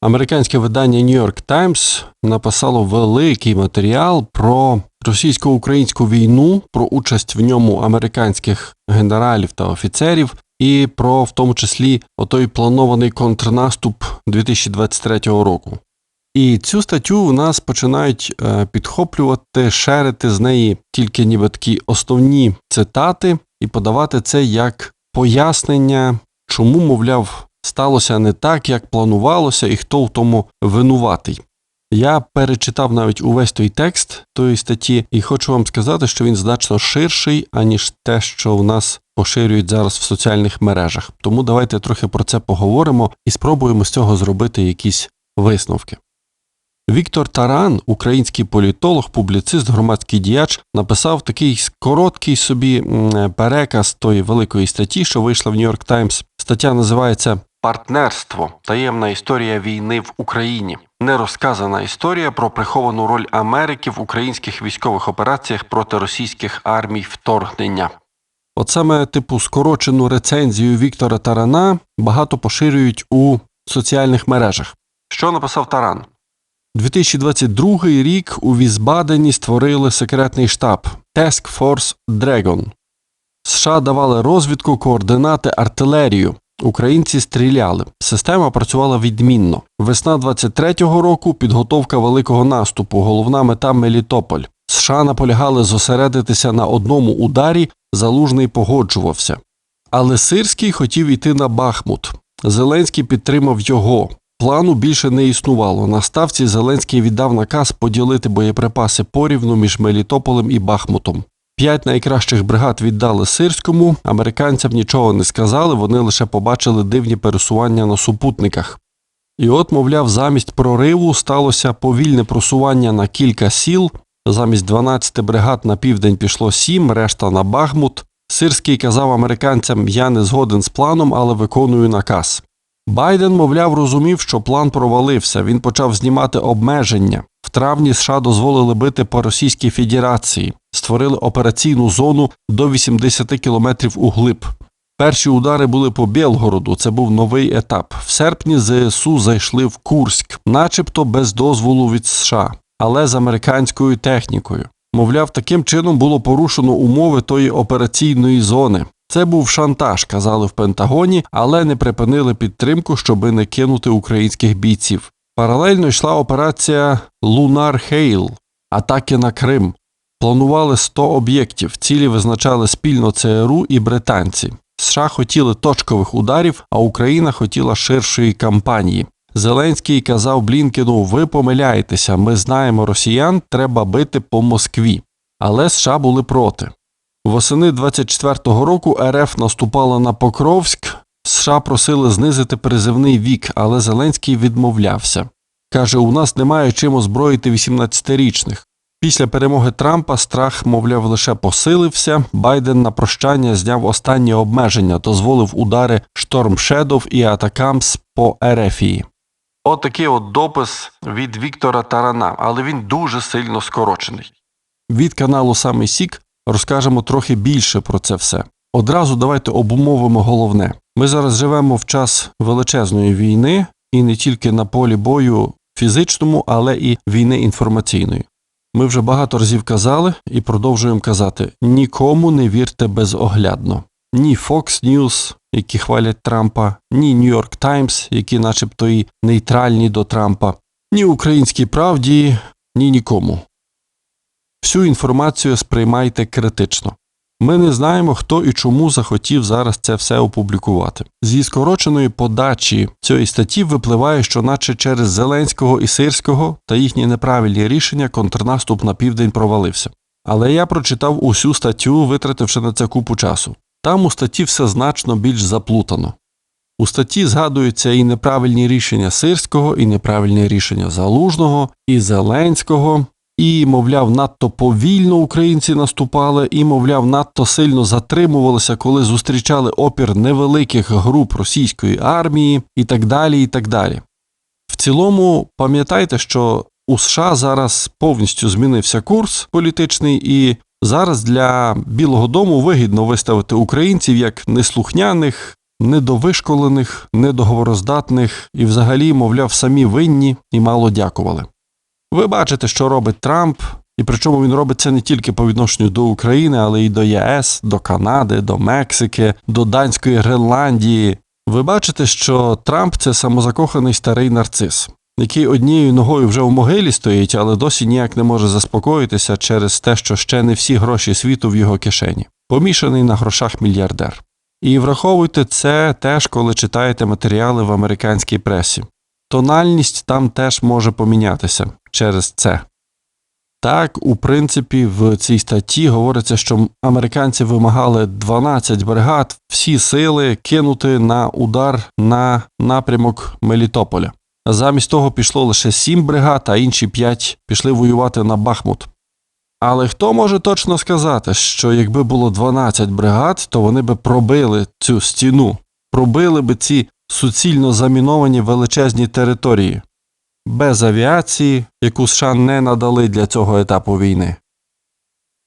Американське видання New York Times написало великий матеріал про російсько-українську війну, про участь в ньому американських генералів та офіцерів, і про в тому числі отой планований контрнаступ 2023 року. І цю статтю у нас починають е, підхоплювати, шерити з неї тільки ніби такі основні цитати і подавати це як пояснення, чому, мовляв, сталося не так, як планувалося, і хто в тому винуватий. Я перечитав навіть увесь той текст тої статті, і хочу вам сказати, що він значно ширший, аніж те, що в нас поширюють зараз в соціальних мережах. Тому давайте трохи про це поговоримо і спробуємо з цього зробити якісь висновки. Віктор Таран, український політолог, публіцист, громадський діяч, написав такий короткий собі переказ тої великої статті, що вийшла в Нью-Йорк Таймс. Стаття називається Партнерство. Таємна історія війни в Україні. Нерозказана історія про приховану роль Америки в українських військових операціях проти російських армій вторгнення. От саме типу скорочену рецензію Віктора Тарана багато поширюють у соціальних мережах. Що написав Таран? 2022 рік у Візбадені створили секретний штаб Task Force Dragon. США давали розвідку, координати, артилерію. Українці стріляли. Система працювала відмінно. Весна 23-го року підготовка великого наступу, головна мета Мелітополь. США наполягали зосередитися на одному ударі, залужний погоджувався. Але Сирський хотів іти на Бахмут. Зеленський підтримав його. Плану більше не існувало. На ставці Зеленський віддав наказ поділити боєприпаси порівну між Мелітополем і Бахмутом. П'ять найкращих бригад віддали Сирському, американцям нічого не сказали, вони лише побачили дивні пересування на супутниках. І от, мовляв, замість прориву сталося повільне просування на кілька сіл. Замість 12 бригад на південь пішло 7, решта на Бахмут. Сирський казав американцям: Я не згоден з планом, але виконую наказ. Байден, мовляв, розумів, що план провалився. Він почав знімати обмеження. Травні США дозволили бити по Російській Федерації, створили операційну зону до 80 кілометрів углиб. Перші удари були по Білгороду. Це був новий етап. В серпні ЗСУ зайшли в Курськ, начебто без дозволу від США, але з американською технікою. Мовляв, таким чином було порушено умови тої операційної зони. Це був шантаж, казали в Пентагоні, але не припинили підтримку, щоби не кинути українських бійців. Паралельно йшла операція Лунар Хейл, атаки на Крим. Планували 100 об'єктів, цілі визначали спільно ЦРУ і британці. США хотіли точкових ударів, а Україна хотіла ширшої кампанії. Зеленський казав Блінкену: ви помиляєтеся, ми знаємо росіян, треба бити по Москві. Але США були проти. Восени 24-го року РФ наступала на Покровськ. США просили знизити призивний вік, але Зеленський відмовлявся. Каже, у нас немає чим озброїти 18-річних. Після перемоги Трампа страх, мовляв, лише посилився. Байден на прощання зняв останні обмеження, дозволив удари Шторм Шедов і Атакамс по Ерефії. От от допис від Віктора Тарана, але він дуже сильно скорочений. Від каналу Самий Сік розкажемо трохи більше про це все. Одразу давайте обумовимо головне. Ми зараз живемо в час величезної війни, і не тільки на полі бою фізичному, але і війни інформаційної. Ми вже багато разів казали і продовжуємо казати: нікому не вірте безоглядно. Ні Fox News, які хвалять Трампа, ні New York Times, які начебто і нейтральні до Трампа, ні Українській правді, ні нікому. Всю інформацію сприймайте критично. Ми не знаємо, хто і чому захотів зараз це все опублікувати. Зі скороченої подачі цієї статті випливає, що, наче через Зеленського і Сирського та їхні неправильні рішення, контрнаступ на південь провалився. Але я прочитав усю статтю, витративши на це купу часу. Там у статті все значно більш заплутано. У статті згадуються і неправильні рішення Сирського, і неправильні рішення Залужного, і Зеленського, і, мовляв, надто повільно українці наступали, і, мовляв, надто сильно затримувалися, коли зустрічали опір невеликих груп російської армії, і так далі. і так далі. В цілому, пам'ятайте, що у США зараз повністю змінився курс політичний, і зараз для Білого Дому вигідно виставити українців як неслухняних, недовишколених, недоговороздатних і взагалі, мовляв, самі винні і мало дякували. Ви бачите, що робить Трамп, і причому він робить це не тільки по відношенню до України, але й до ЄС, до Канади, до Мексики, до Данської Гренландії. Ви бачите, що Трамп це самозакоханий старий нарцис, який однією ногою вже в могилі стоїть, але досі ніяк не може заспокоїтися через те, що ще не всі гроші світу в його кишені, помішаний на грошах мільярдер. І враховуйте це теж, коли читаєте матеріали в американській пресі. Тональність там теж може помінятися через це. Так, у принципі, в цій статті говориться, що американці вимагали 12 бригад, всі сили кинути на удар на напрямок Мелітополя. Замість того пішло лише 7 бригад, а інші 5 пішли воювати на Бахмут. Але хто може точно сказати, що якби було 12 бригад, то вони би пробили цю стіну, пробили би ці суцільно заміновані величезні території без авіації, яку США не надали для цього етапу війни.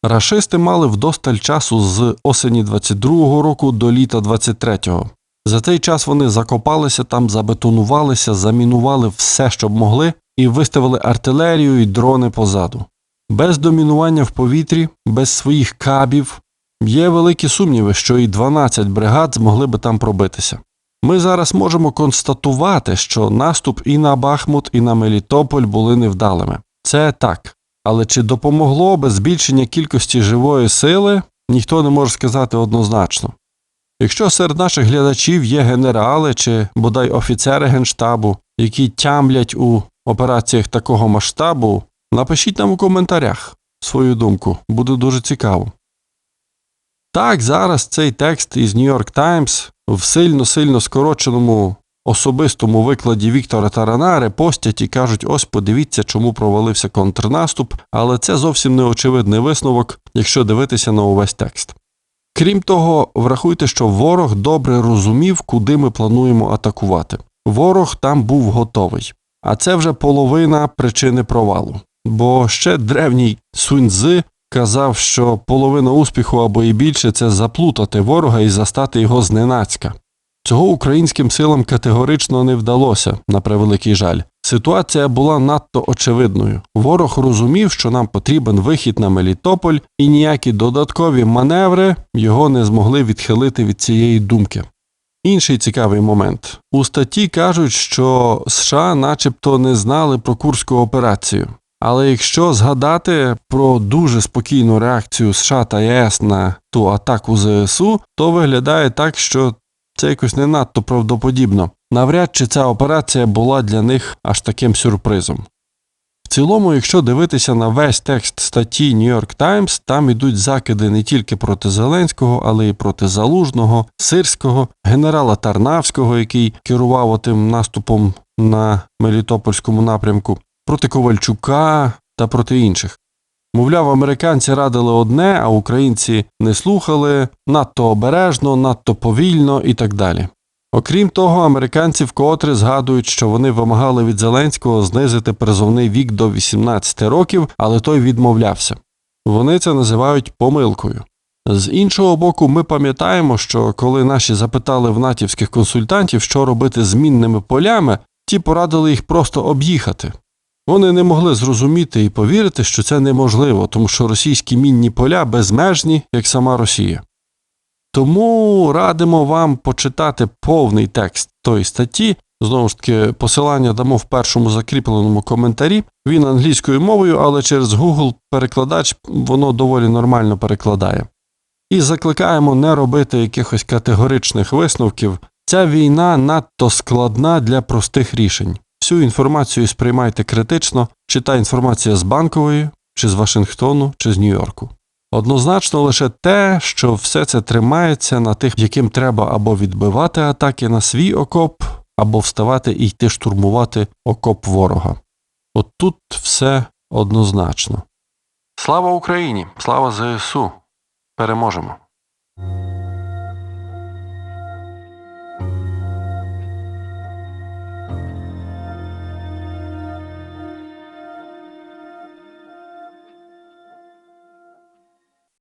Рашисти мали вдосталь часу з осені 22-го року до літа 23-го. За цей час вони закопалися там, забетонувалися, замінували все, що б могли, і виставили артилерію і дрони позаду. Без домінування в повітрі, без своїх кабів. Є великі сумніви, що і 12 бригад змогли би там пробитися. Ми зараз можемо констатувати, що наступ і на Бахмут, і на Мелітополь були невдалими. Це так. Але чи допомогло би збільшення кількості живої сили, ніхто не може сказати однозначно. Якщо серед наших глядачів є генерали чи бодай офіцери генштабу, які тямлять у операціях такого масштабу, напишіть нам у коментарях свою думку, буде дуже цікаво. Так, зараз цей текст із New York Times в сильно-сильно скороченому особистому викладі Віктора Тарана репостять і кажуть: ось подивіться, чому провалився контрнаступ, але це зовсім не очевидний висновок, якщо дивитися на увесь текст. Крім того, врахуйте, що ворог добре розумів, куди ми плануємо атакувати. Ворог там був готовий, а це вже половина причини провалу. Бо ще древній Суньцзи казав, що половина успіху або і більше це заплутати ворога і застати його зненацька. Цього українським силам категорично не вдалося, на превеликий жаль. Ситуація була надто очевидною. Ворог розумів, що нам потрібен вихід на Мелітополь, і ніякі додаткові маневри його не змогли відхилити від цієї думки. Інший цікавий момент у статті кажуть, що США, начебто, не знали про курську операцію. Але якщо згадати про дуже спокійну реакцію США та ЄС на ту атаку ЗСУ, то виглядає так, що це якось не надто правдоподібно. Навряд чи ця операція була для них аж таким сюрпризом. В цілому, якщо дивитися на весь текст статті New York Times, там ідуть закиди не тільки проти Зеленського, але й проти Залужного, Сирського, генерала Тарнавського, який керував отим наступом на Мелітопольському напрямку, проти Ковальчука та проти інших. Мовляв, американці радили одне, а українці не слухали надто обережно, надто повільно і так далі. Окрім того, американці вкотре згадують, що вони вимагали від Зеленського знизити призовний вік до 18 років, але той відмовлявся. Вони це називають помилкою. З іншого боку, ми пам'ятаємо, що коли наші запитали в натівських консультантів, що робити з мінними полями, ті порадили їх просто об'їхати. Вони не могли зрозуміти і повірити, що це неможливо, тому що російські мінні поля безмежні, як сама Росія. Тому радимо вам почитати повний текст тої статті. Знову ж таки, посилання дамо в першому закріпленому коментарі. Він англійською мовою, але через Google перекладач воно доволі нормально перекладає. І закликаємо не робити якихось категоричних висновків. Ця війна надто складна для простих рішень. Всю інформацію сприймайте критично, чи та інформація з банкової, чи з Вашингтону, чи з Нью-Йорку. Однозначно лише те, що все це тримається на тих, яким треба або відбивати атаки на свій окоп, або вставати і йти штурмувати окоп ворога. От тут все однозначно. Слава Україні! Слава ЗСУ! Переможемо!